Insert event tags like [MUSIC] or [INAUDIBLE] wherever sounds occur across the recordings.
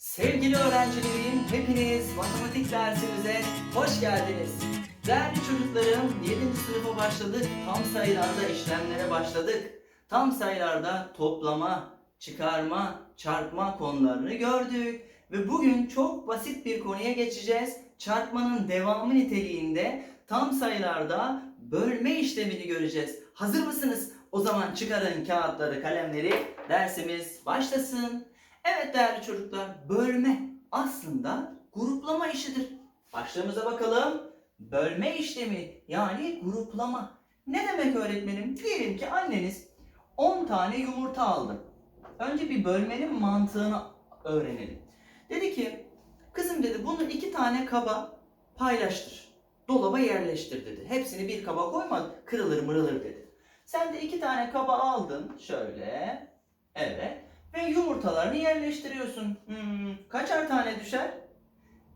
Sevgili öğrencilerim, hepiniz matematik dersimize hoş geldiniz. Değerli çocuklarım, 7. sınıfa başladık. Tam sayılarda işlemlere başladık. Tam sayılarda toplama, çıkarma, çarpma konularını gördük. Ve bugün çok basit bir konuya geçeceğiz. Çarpmanın devamı niteliğinde tam sayılarda bölme işlemini göreceğiz. Hazır mısınız? O zaman çıkarın kağıtları, kalemleri. Dersimiz başlasın. Evet değerli çocuklar, bölme aslında gruplama işidir. Başlığımıza bakalım. Bölme işlemi yani gruplama. Ne demek öğretmenim? Diyelim ki anneniz 10 tane yumurta aldı. Önce bir bölmenin mantığını öğrenelim. Dedi ki, kızım dedi bunu iki tane kaba paylaştır. Dolaba yerleştir dedi. Hepsini bir kaba koyma, kırılır mırılır dedi. Sen de iki tane kaba aldın. Şöyle. Evet. Ve yumurtalarını yerleştiriyorsun. Hmm, kaçar tane düşer?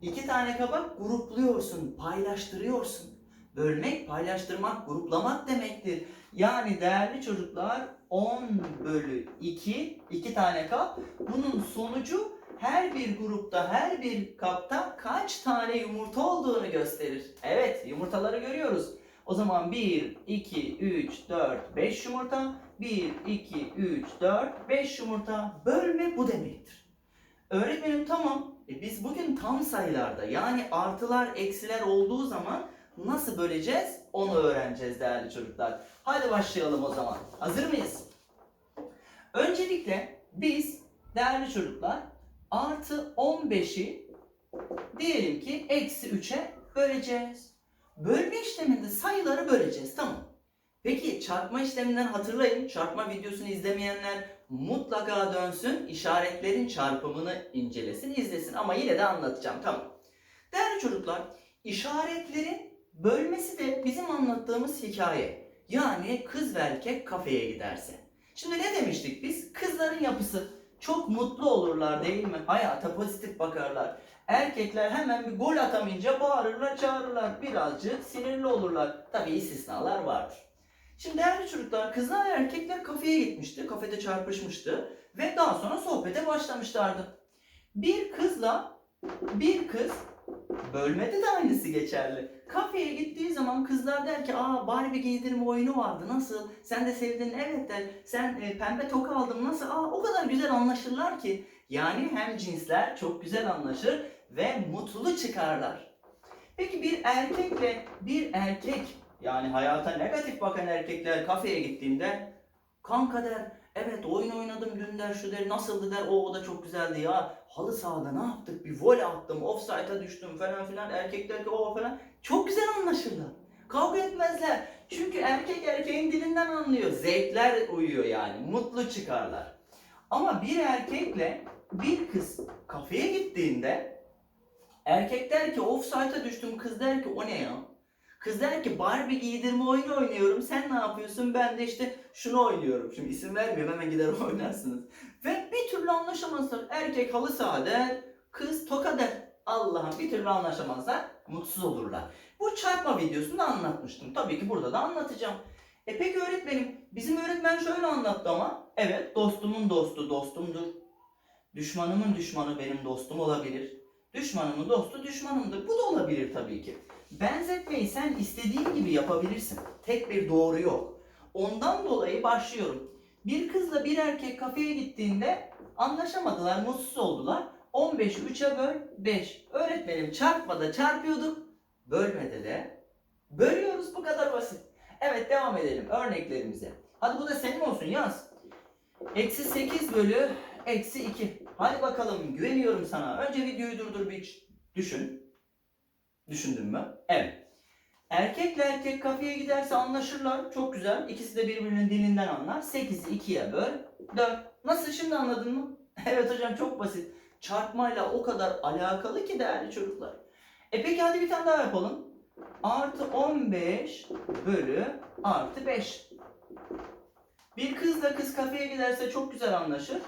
İki tane kabak grupluyorsun, paylaştırıyorsun. Bölmek, paylaştırmak, gruplamak demektir. Yani değerli çocuklar 10 bölü 2, 2 tane kap. Bunun sonucu her bir grupta, her bir kapta kaç tane yumurta olduğunu gösterir. Evet, yumurtaları görüyoruz. O zaman 1, 2, 3, 4, 5 yumurta. 1, 2, 3, 4, 5 yumurta. Bölme bu demektir. Öğretmenim tamam. E biz bugün tam sayılarda yani artılar eksiler olduğu zaman nasıl böleceğiz onu öğreneceğiz değerli çocuklar. Hadi başlayalım o zaman. Hazır mıyız? Öncelikle biz değerli çocuklar artı 15'i diyelim ki eksi 3'e böleceğiz. Bölme işleminde sayıları böleceğiz tamam. Peki çarpma işleminden hatırlayın. Çarpma videosunu izlemeyenler mutlaka dönsün, işaretlerin çarpımını incelesin, izlesin. Ama yine de anlatacağım tamam. Değerli çocuklar, işaretlerin bölmesi de bizim anlattığımız hikaye. Yani kız ve erkek kafeye giderse. Şimdi ne demiştik biz? Kızların yapısı çok mutlu olurlar değil mi? Hayata pozitif bakarlar. Erkekler hemen bir gol atamayınca bağırırlar, çağırırlar. Birazcık sinirli olurlar. Tabii istisnalar vardır. Şimdi değerli çocuklar, kızlar ve erkekler kafeye gitmişti. Kafede çarpışmıştı. Ve daha sonra sohbete başlamışlardı. Bir kızla bir kız bölmede de aynısı geçerli. Kafeye gittiği zaman kızlar der ki aa Barbie giydirme oyunu vardı nasıl? Sen de sevdin evet der. Sen e, pembe toka aldın nasıl? Aa o kadar güzel anlaşırlar ki. Yani hem cinsler çok güzel anlaşır ve mutlu çıkarlar. Peki bir erkekle bir erkek yani hayata negatif bakan erkekler kafeye gittiğinde kanka der evet oyun oynadım dün der şu der nasıldı der o, o da çok güzeldi ya halı sahada ne yaptık bir voley attım offside'a düştüm falan filan erkek der ki o falan çok güzel anlaşırlar. Kavga etmezler. Çünkü erkek erkeğin dilinden anlıyor. Zevkler uyuyor yani. Mutlu çıkarlar. Ama bir erkekle bir kız kafeye gittiğinde erkek der ki offside'a düştüm kız der ki o ne ya? Kız der ki Barbie giydirme oyunu oynuyorum. Sen ne yapıyorsun? Ben de işte şunu oynuyorum. Şimdi isim vermiyorum hemen gider oynarsınız. Ve bir türlü anlaşamazlar. Erkek halı saha kız toka der. Allah'ım bir türlü anlaşamazlar, mutsuz olurlar. Bu çarpma videosunda anlatmıştım. Tabii ki burada da anlatacağım. E peki öğretmenim, bizim öğretmen şöyle anlattı ama. Evet, dostumun dostu dostumdur. Düşmanımın düşmanı benim dostum olabilir. Düşmanımın dostu düşmanımdır. Bu da olabilir tabii ki. Benzetmeyi sen istediğin gibi yapabilirsin. Tek bir doğru yok. Ondan dolayı başlıyorum. Bir kızla bir erkek kafeye gittiğinde anlaşamadılar, mutsuz oldular. 15'i 3'e böl 5. Öğretmenim çarpmada çarpıyorduk. Bölmede de bölüyoruz. Bu kadar basit. Evet devam edelim örneklerimize. Hadi bu da senin olsun yaz. Eksi 8 bölü eksi 2. Hadi bakalım güveniyorum sana. Önce videoyu durdur bir düşün. Düşündün mü? Evet. Erkekle erkek kafeye giderse anlaşırlar. Çok güzel. İkisi de birbirinin dilinden anlar. 8'i 2'ye böl 4. Nasıl şimdi anladın mı? [LAUGHS] evet hocam çok basit. Çarpmayla o kadar alakalı ki değerli çocuklar. E peki hadi bir tane daha yapalım. Artı 15 bölü artı 5. Bir kızla kız kafeye giderse çok güzel anlaşır.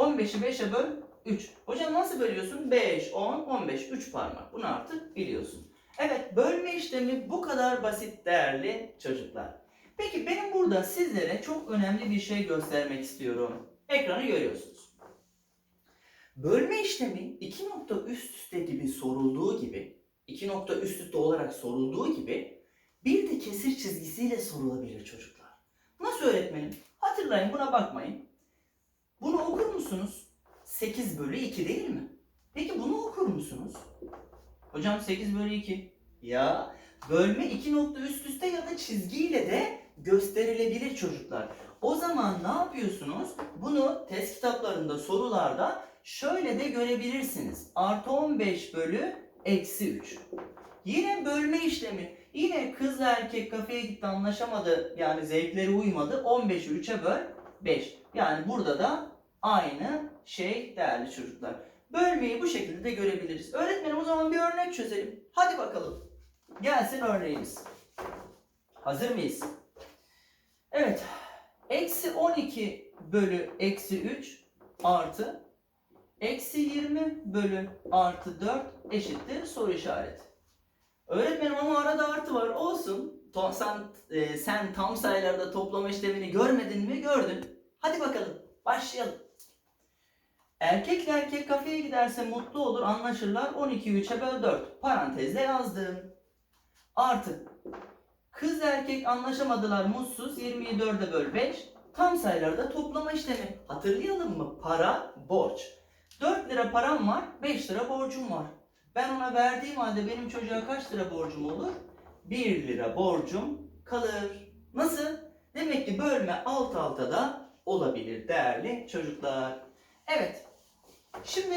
15'i 5'e böl 3. Hocam nasıl bölüyorsun? 5, 10, 15. 3 parmak. Bunu artık biliyorsun. Evet bölme işlemi bu kadar basit değerli çocuklar. Peki benim burada sizlere çok önemli bir şey göstermek istiyorum. Ekranı görüyorsunuz. Bölme işlemi iki nokta üst üste gibi sorulduğu gibi, iki nokta üst üste olarak sorulduğu gibi bir de kesir çizgisiyle sorulabilir çocuklar. Nasıl öğretmenim? Hatırlayın buna bakmayın. Bunu okur musunuz? 8 bölü 2 değil mi? Peki bunu okur musunuz? Hocam 8 bölü 2. Ya bölme iki nokta üst üste ya da çizgiyle de gösterilebilir çocuklar. O zaman ne yapıyorsunuz? Bunu test kitaplarında sorularda şöyle de görebilirsiniz. Artı 15 bölü eksi 3. Yine bölme işlemi. Yine kızla erkek kafeye gitti anlaşamadı. Yani zevkleri uymadı. 15'i 3'e böl 5. Yani burada da aynı şey değerli çocuklar. Bölmeyi bu şekilde de görebiliriz. Öğretmenim o zaman bir örnek çözelim. Hadi bakalım. Gelsin örneğimiz. Hazır mıyız? Evet. Eksi 12 bölü eksi 3 artı eksi 20 bölü artı 4 eşittir soru işareti. Öğretmenim ama arada artı var. Olsun. To- sen, e, sen tam sayılarda toplama işlemini görmedin mi? Gördün. Hadi bakalım. Başlayalım. Erkekle erkek kafeye giderse mutlu olur, anlaşırlar. 12 3'e böl 4. Parantezde yazdım. Artı. Kız erkek anlaşamadılar, mutsuz. 20'yi 4'e böl 5. Tam sayılarda toplama işlemi. Hatırlayalım mı? Para, borç. 4 lira param var, 5 lira borcum var. Ben ona verdiğim halde benim çocuğa kaç lira borcum olur? 1 lira borcum kalır. Nasıl? Demek ki bölme alt alta da olabilir değerli çocuklar. Evet. Şimdi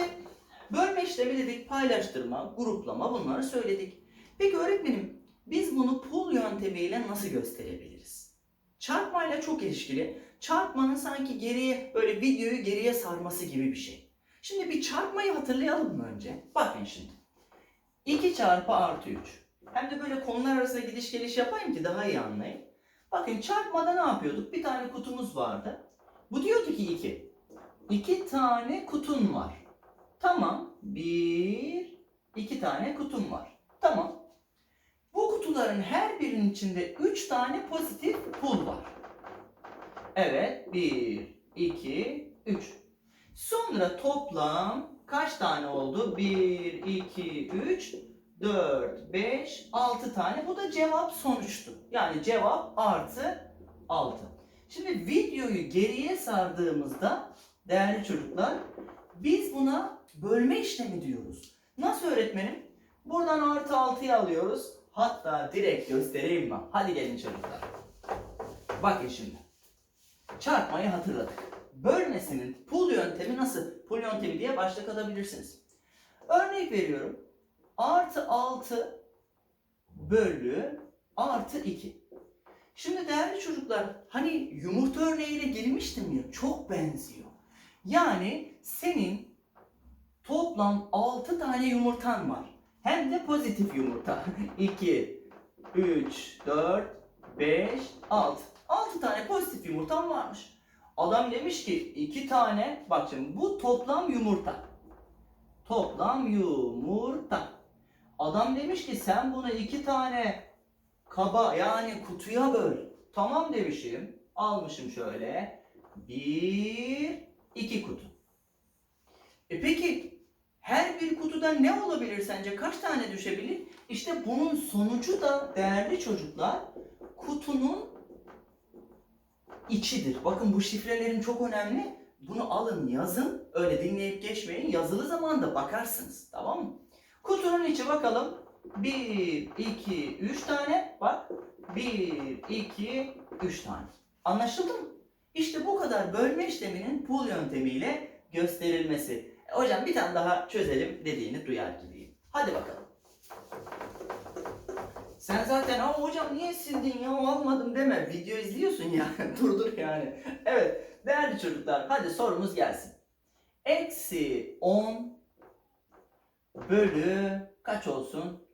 bölme işlemi dedik, paylaştırma, gruplama bunları söyledik. Peki öğretmenim biz bunu pool yöntemiyle nasıl gösterebiliriz? Çarpmayla çok ilişkili. Çarpmanın sanki geriye böyle videoyu geriye sarması gibi bir şey. Şimdi bir çarpmayı hatırlayalım mı önce? Bakın şimdi. 2 çarpı artı 3. Hem de böyle konular arasında gidiş geliş yapayım ki daha iyi anlayın. Bakın çarpmada ne yapıyorduk? Bir tane kutumuz vardı. Bu diyordu ki 2. 2 tane kutun var. Tamam. Bir, iki tane kutum var. Tamam. Bu kutuların her birinin içinde 3 tane pozitif pul var. Evet. 1, 2, 3. Sonra toplam kaç tane oldu? 1, 2, 3, 4, 5, 6 tane. Bu da cevap sonuçtu. Yani cevap artı 6. Şimdi videoyu geriye sardığımızda değerli çocuklar biz buna bölme işlemi diyoruz. Nasıl öğretmenim? Buradan artı 6'yı alıyoruz. Hatta direkt göstereyim mi? Hadi gelin çocuklar. Bakın şimdi. Çarpmayı hatırladık. Bölmesinin pul yöntemi nasıl? Pul yöntemi diye başlık atabilirsiniz. Örnek veriyorum. Artı 6 bölü artı 2. Şimdi değerli çocuklar hani yumurta örneğiyle girmiştim ya çok benziyor. Yani senin toplam 6 tane yumurtan var. Hem de pozitif yumurta. 2, 3, 4, 5, 6. 6 tane pozitif yumurtan varmış. Adam demiş ki 2 tane bak şimdi bu toplam yumurta. Toplam yumurta. Adam demiş ki sen bunu 2 tane kaba yani kutuya böl. Tamam demişim. Almışım şöyle. Bir, iki kutu. E peki her bir kutuda ne olabilir sence? Kaç tane düşebilir? İşte bunun sonucu da değerli çocuklar kutunun içidir. Bakın bu şifrelerin çok önemli. Bunu alın yazın. Öyle dinleyip geçmeyin. Yazılı zamanda bakarsınız. Tamam mı? Kutunun içi bakalım. 1, 2, 3 tane. Bak. 1, 2, 3 tane. Anlaşıldı mı? İşte bu kadar bölme işleminin pool yöntemiyle gösterilmesi. Hocam bir tane daha çözelim dediğini duyar gibiyim. Hadi bakalım. Sen zaten ama hocam niye sildin ya almadım deme. Video izliyorsun ya. [LAUGHS] dur dur yani. Evet değerli çocuklar hadi sorumuz gelsin. Eksi 10 bölü kaç olsun?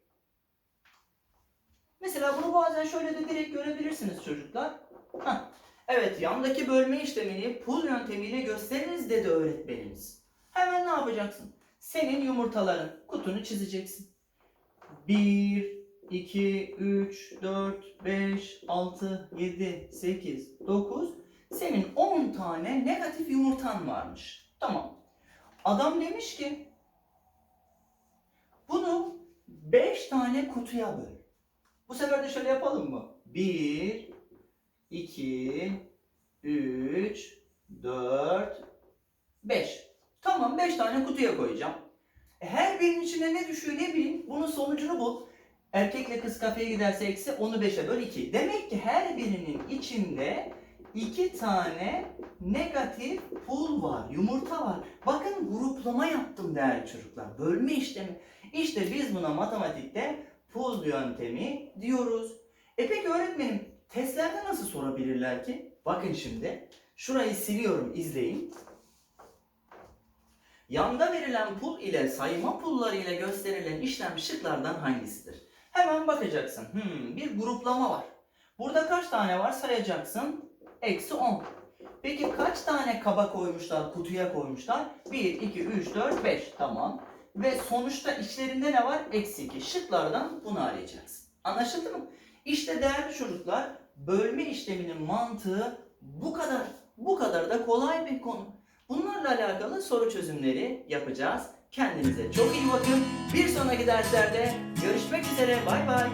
Mesela bunu bazen şöyle de direkt görebilirsiniz çocuklar. Hah. Evet yandaki bölme işlemini pul yöntemiyle gösteririz dedi öğretmenimiz. Hemen ne yapacaksın? Senin yumurtaların kutunu çizeceksin. 1, 2, 3, 4, 5, 6, 7, 8, 9. Senin 10 tane negatif yumurtan varmış. Tamam. Adam demiş ki bunu 5 tane kutuya böl. Bu sefer de şöyle yapalım mı? 1 2 3 4 5 Tamam 5 tane kutuya koyacağım. Her birinin içine ne düşüyor ne bileyim. Bunun sonucunu bul. Erkekle kız kafeye giderse eksi onu 5'e böl 2. Demek ki her birinin içinde 2 tane negatif pul var, yumurta var. Bakın gruplama yaptım değerli çocuklar. Bölme işlemi. İşte biz buna matematikte pul yöntemi diyoruz. E peki öğretmenim testlerde nasıl sorabilirler ki? Bakın şimdi. Şurayı siliyorum izleyin. Yanda verilen pul ile sayma pulları ile gösterilen işlem şıklardan hangisidir? Hemen bakacaksın. Hmm, bir gruplama var. Burada kaç tane var sayacaksın. Eksi 10. Peki kaç tane kaba koymuşlar, kutuya koymuşlar? 1, 2, 3, 4, 5. Tamam. Ve sonuçta içlerinde ne var? Eksi 2. Şıklardan bunu arayacaksın. Anlaşıldı mı? İşte değerli çocuklar bölme işleminin mantığı bu kadar. Bu kadar da kolay bir konu. Bunlarla alakalı soru çözümleri yapacağız. Kendinize çok iyi bakın. Bir sonraki derslerde görüşmek üzere. Bay bay.